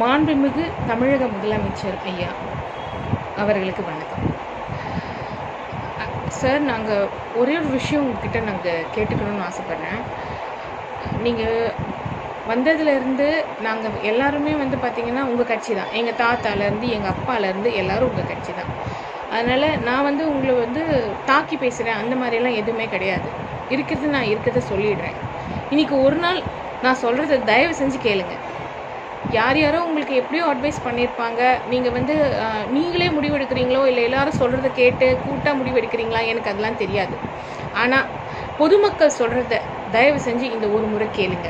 மாண்புமிகு தமிழக முதலமைச்சர் ஐயா அவர்களுக்கு வணக்கம். சார் நாங்கள் ஒரே ஒரு விஷயம் உங்ககிட்ட நாங்கள் கேட்டுக்கணும்னு ஆசைப்பட்றேன். நீங்கள் வந்ததுலேருந்து நாங்கள் எல்லாருமே வந்து பார்த்திங்கன்னா உங்கள் கட்சி தான். எங்கள் தாத்தாலேருந்து எங்கள் அப்பாலேருந்து எல்லாரும் உங்கள் கட்சி தான். அதனால் நான் வந்து உங்களை வந்து தாக்கி பேசுகிறேன் அந்த மாதிரிலாம் எதுவுமே கிடையாது. இருக்கிறது நான் இருக்கிறத சொல்லிடுறேன். இன்றைக்கி ஒரு நாள் நான் சொல்கிறத தயவு செஞ்சு கேளுங்கள் யார் யாரோ உங்களுக்கு எப்படியோ அட்வைஸ் பண்ணியிருப்பாங்க. நீங்கள் வந்து நீங்களே முடிவெடுக்கிறீங்களோ இல்லை எல்லாரும் சொல்கிறத கேட்டு கூட்டாக முடிவெடுக்கிறீங்களா? எனக்கு அதெல்லாம் தெரியாது. ஆனால் பொதுமக்கள் சொல்கிறத தயவு செஞ்சு இந்த ஒரு முறை கேளுங்க.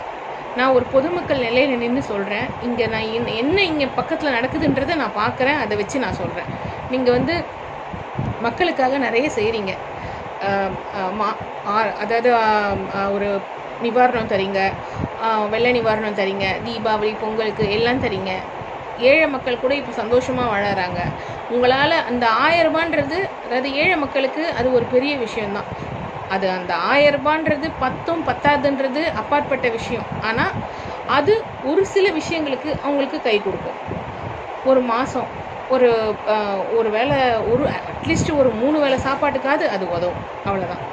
நான் ஒரு பொதுமக்கள் நிலையில் நின்று சொல்கிறேன் இங்கே நான் என்ன- என்ன இங்கே பக்கத்தில் நடக்குதுன்றதை நான் பார்க்குறேன். அதை வச்சு நான் சொல்கிறேன் நீங்கள் வந்து மக்களுக்காக நிறைய செய்கிறீங்க அதாவது ஒரு நிவாரணம் தரீங்க. வெள்ள நிவாரணம் தரீங்க தீபாவளி பொங்கலுக்கு எல்லாம் தரீங்க. ஏழை மக்கள் கூட இப்போ சந்தோஷமாக வாழறாங்க. உங்களால் அந்த ஆயிரம் ரூபான்றது அதாவது ஏழை மக்களுக்கு அது ஒரு பெரிய விஷயம்தான். அது அந்த ஆயிரம் ரூபான்றது பத்தும் பத்தாதுன்றது அப்பாற்பட்ட விஷயம். ஆனால் அது ஒரு சில விஷயங்களுக்கு அவங்களுக்கு கை கொடுக்கும். ஒரு மாதம் ஒரு ஒரு வேளை ஒரு அட்லீஸ்ட் ஒரு மூணு வேளை சாப்பாட்டுக்காவது அது உதவும். அவ்வளோதான்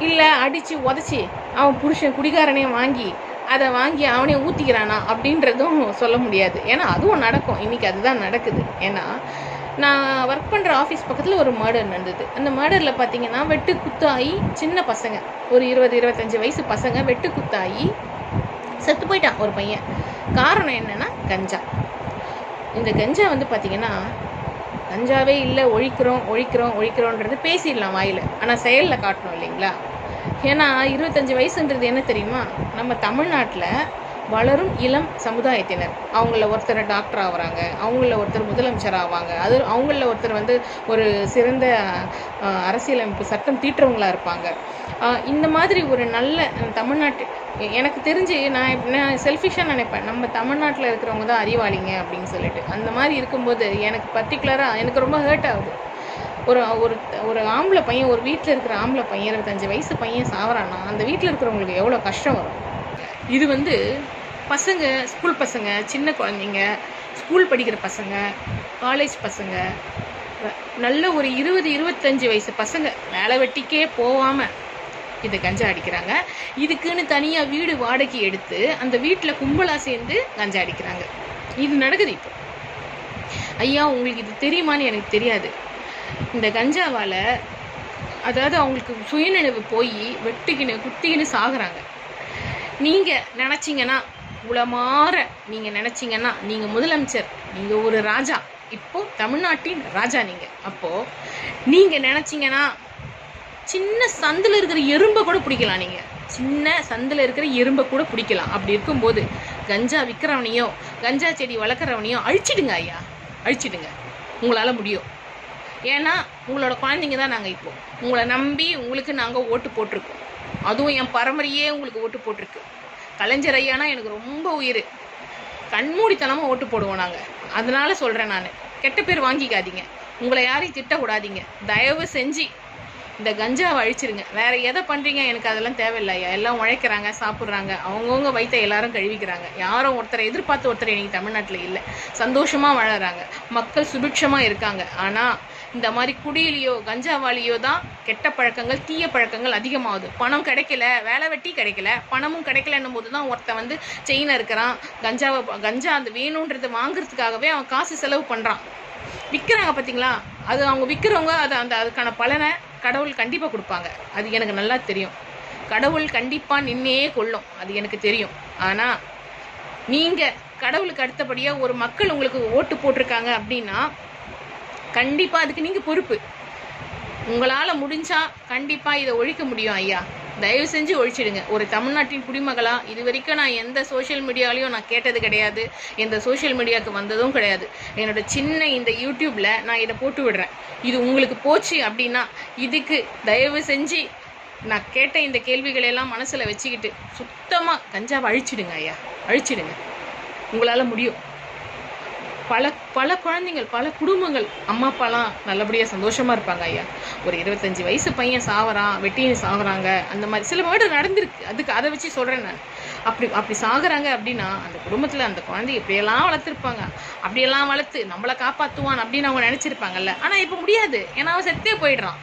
இல்லை அடித்து உதச்சி அவன் புருஷன் குடிகாரனையும் வாங்கி அதை வாங்கி அவனே ஊற்றிக்கிறானா அப்படின்றதும் சொல்ல முடியாது. ஏன்னா அதுவும் நடக்கும். இன்றைக்கி அதுதான் நடக்குது. ஏன்னா நான் ஒர்க் பண்ணுற ஆஃபீஸ் பக்கத்தில் ஒரு மர்டர் நடந்தது. அந்த மர்டரில் பார்த்தீங்கன்னா வெட்டு குத்தாகி சின்ன பசங்க. ஒரு இருபது இருபத்தஞ்சி வயசு பசங்க வெட்டு குத்தாகி செத்து போயிட்டான் ஒரு பையன். காரணம் என்னென்னா கஞ்சா. இந்த கஞ்சா வந்து பார்த்தீங்கன்னா கஞ்சாவே இல்லை ஒழிக்கிறோம் ஒழிக்கிறோம் ஒழிக்கிறோன்றது பேசிடலாம் வாயில். ஆனால் செயலில் காட்டணும் இல்லைங்களா? ஏன்னா இருபத்தஞ்சி வயசுன்றது என்ன தெரியுமா? நம்ம தமிழ்நாட்டில் வளரும் இளம் சமுதாயத்தினர். அவங்கள ஒருத்தர் டாக்டர் ஆகுறாங்க அவங்கள ஒருத்தர் முதலமைச்சர் ஆவாங்க. அது அவங்கள ஒருத்தர் வந்து ஒரு சிறந்த அரசியலமைப்பு சட்டம் தீட்டுறவங்களா இருப்பாங்க. இந்த மாதிரி ஒரு நல்ல தமிழ்நாட்டு எனக்கு தெரிஞ்சு நான் நான் செல்ஃபிஷாக நினைப்பேன். நம்ம தமிழ்நாட்டில் இருக்கிறவங்க தான் அறிவாளிங்க அப்படின்னு சொல்லிட்டு. அந்த மாதிரி இருக்கும்போது எனக்கு பர்டிகுலராக எனக்கு ரொம்ப ஹேர்ட் ஆகுது. ஒரு ஒரு ஒரு ஆம்பளை பையன் ஒரு வீட்டில் இருக்கிற ஆம்பளை பையன் இருபத்தஞ்சு வயசு பையன் சாவறான்னா அந்த வீட்டில் இருக்கிறவங்களுக்கு எவ்வளோ கஷ்டம் வரும்? இது வந்து பசங்க ஸ்கூல் பசங்க சின்ன குழந்தைங்க ஸ்கூல் படிக்கிற பசங்க காலேஜ் பசங்க நல்ல ஒரு இருபது இருபத்தஞ்சி வயசு பசங்க வேலை வெட்டிக்கே போகாமல் இது கஞ்சா அடிக்கிறாங்க. இதுக்குன்னு தனியாக வீடு வாடகை எடுத்து அந்த வீட்டில் கும்பலாக சேர்ந்து கஞ்சா அடிக்கிறாங்க. இது நடக்குது இப்போ. ஐயா உங்களுக்கு இது தெரியுமான்னு எனக்கு தெரியாது. இந்த கஞ்சாவால் அதாவது அவங்களுக்கு சுயநினைவு போய் வெட்டிக்கின்னு குத்திக்கின்னு சாகுறாங்க. நீங்கள் நினச்சிங்கன்னா உளமாற நீங்கள் நினச்சிங்கன்னா நீங்கள் முதலமைச்சர் நீங்கள் ஒரு ராஜா. இப்போ தமிழ்நாட்டின் ராஜா நீங்கள் அப்போது நீங்கள் நினச்சிங்கன்னா சின்ன சந்தில் இருக்கிற எறும்பை கூட பிடிக்கலாம் நீங்கள் சின்ன சந்தில் இருக்கிற எறும்பை கூட பிடிக்கலாம். அப்படி இருக்கும்போது கஞ்சா விற்கிறவனையோ கஞ்சா செடி வளர்க்குறவனையோ அழிச்சிடுங்க ஐயா. அழிச்சிடுங்க. உங்களால் முடியும். ஏன்னா உங்களோட குழந்தைங்க தான் நாங்கள் இப்போ. உங்களை நம்பி உங்களுக்கு நாங்கள் ஓட்டு போட்டிருக்கோம். அதுவும் என் பரம்பரையே உங்களுக்கு ஓட்டு போட்டிருக்கு. கலைஞர் ஐயானா எனக்கு ரொம்ப உயிர். கண்மூடித்தனமாக ஓட்டு போடுவோம் நாங்கள் அதனால சொல்கிறேன் நான். கெட்ட பேர் வாங்கிக்காதீங்க. உங்களை யாரையும் திட்டக்கூடாதீங்க. தயவு செஞ்சு இந்த கஞ்சாவை அழிச்சிருங்க. வேற எதை பண்ணுறீங்க எனக்கு அதெல்லாம் தேவையில்லையா எல்லாம் உழைக்கிறாங்க சாப்பிட்றாங்க. அவங்கவுங்க வயித்தை எல்லாரும் கழுவிக்கிறாங்க. யாரும் ஒருத்தரை எதிர்பார்த்து ஒருத்தர் இன்னைக்கு தமிழ்நாட்டில் இல்லை. சந்தோஷமாக வாழறாங்க. மக்கள் சுபிட்சமா இருக்காங்க. ஆனால் இந்த மாதிரி குடியிலையோ கஞ்சாவாலியோ தான் கெட்ட பழக்கங்கள் தீய பழக்கங்கள் அதிகமாகுது. பணம் கிடைக்கல வேலை வெட்டி கிடைக்கல பணமும் கிடைக்கலன்னும் போது தான் ஒருத்தன் வந்து செயினை இருக்கிறான். கஞ்சாவை கஞ்சா அந்த வேணுன்றது வாங்குறதுக்காகவே அவன் காசு செலவு பண்ணுறான் விற்கிறாங்க பார்த்தீங்களா அது அவங்க விற்கிறவங்க அது அந்த அதுக்கான பலனை கடவுள் கண்டிப்பாக கொடுப்பாங்க. அது எனக்கு நல்லா தெரியும். கடவுள் கண்டிப்பாக நின்னே கொள்ளும் அது எனக்கு தெரியும். ஆனால் நீங்கள் கடவுளுக்கு அடுத்தபடியாக ஒரு மக்கள் உங்களுக்கு ஓட்டு போட்டிருக்காங்க அப்படின்னா கண்டிப்பாக அதுக்கு நீங்கள் பொறுப்பு. உங்களால் முடிஞ்சால் கண்டிப்பாக இதை ஒழிக்க முடியும் ஐயா. தயவு செஞ்சு ஒழிச்சிடுங்க. ஒரு தமிழ்நாட்டின் குடிமகளா இது வரைக்கும் நான் எந்த சோஷியல் மீடியாலையும் நான் கேட்டது கிடையாது. எந்த சோஷியல் மீடியாவுக்கு வந்ததும் கிடையாது. என்னோட சின்ன இந்த யூடியூப்பில் நான் இதை போட்டு விடுறேன். இது உங்களுக்கு போச்சு அப்படின்னா இதுக்கு தயவு செஞ்சு நான் கேட்ட இந்த கேள்விகளையெல்லாம் மனசில் வச்சுக்கிட்டு சுத்தமாக கஞ்சாவை அழிச்சிடுங்க ஐயா. அழிச்சிடுங்க. உங்களால் முடியும். பல பல குழந்தைங்கள் பல குடும்பங்கள் அம்மா அப்பாலாம் நல்லபடியாக சந்தோஷமாக இருப்பாங்க ஐயா. ஒரு இருபத்தஞ்சி வயசு பையன் சாவறான் வெட்டியும் சாகுறாங்க அந்த மாதிரி சில மர்டர் நடந்திருக்கு. அதுக்கு அதை வச்சு சொல்கிறேன் நான். அப்படி அப்படி சாகுறாங்க அப்படின்னா அந்த குடும்பத்தில் அந்த குழந்தை இப்படியெல்லாம் வளர்த்துருப்பாங்க? அப்படியெல்லாம் வளர்த்து நம்மளை காப்பாற்றுவான் அப்படின்னு அவங்க நினச்சிருப்பாங்கல்ல. ஆனால் இப்போ முடியாது. ஏன்னா அவன் செத்தே போயிடுறான்.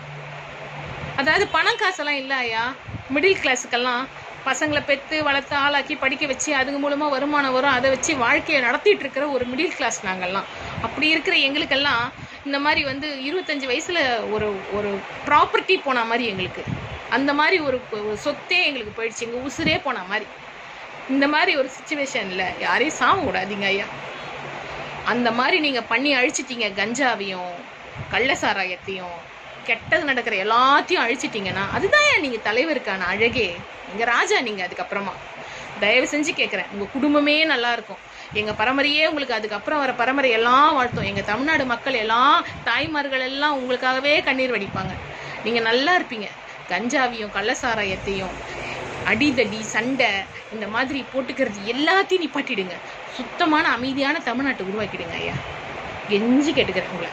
அதாவது பணம் காசெல்லாம் இல்லை ஐயா. மிடில் கிளாஸுக்கெல்லாம் பசங்களை பெற்று வளர்த்து ஆளாக்கி படிக்க வச்சு அதுங்க மூலமாக வருமானம் வரும். அதை வச்சு வாழ்க்கையை நடத்திட்டு இருக்கிற ஒரு மிடில் கிளாஸ் நாங்கள்லாம். அப்படி இருக்கிற எங்களுக்கெல்லாம் இந்த மாதிரி வந்து இருபத்தஞ்சி வயசில் ஒரு ஒரு ப்ராப்பர்ட்டி போன மாதிரி எங்களுக்கு. அந்த மாதிரி ஒரு ஒரு சொத்தே எங்களுக்கு போயிடுச்சு. எங்கள் உசுரே போன மாதிரி. இந்த மாதிரி ஒரு சுச்சுவேஷனில் யாரையும் சாம விடாதீங்க ஐயா. அந்த மாதிரி நீங்கள் பண்ணி அழிச்சிட்டீங்க. கஞ்சாவையும் கள்ள சாராயத்தையும் கெட்டது நடக்கிற எல்லாத்தையும் அழிச்சிட்டீங்கன்னா அதுதான் ஏன் நீங்கள் தலைவருக்கான அழகே? எங்கள் ராஜா நீங்கள் அதுக்கப்புறமா. தயவு செஞ்சு கேட்குறேன் உங்கள் குடும்பமே நல்லா இருக்கும். எங்கள் பரம்பரையே உங்களுக்கு அதுக்கப்புறம் வர பரம்பரை எல்லாம் வாழ்த்தும். எங்கள் தமிழ்நாடு மக்கள் எல்லாம் தாய்மார்கள் எல்லாம் உங்களுக்காகவே கண்ணீர் வடிப்பாங்க. நீங்கள் நல்லா இருப்பீங்க. கஞ்சாவையும் கள்ளசாராயத்தையும் அடிதடி சண்டை இந்த மாதிரி போட்டுக்கிறது எல்லாத்தையும் நிப்பாட்டிடுங்க. சுத்தமான அமைதியான தமிழ்நாட்டை உருவாக்கிடுங்க ஐயா. கெஞ்சி கேட்டுக்கிறேன் உங்களை.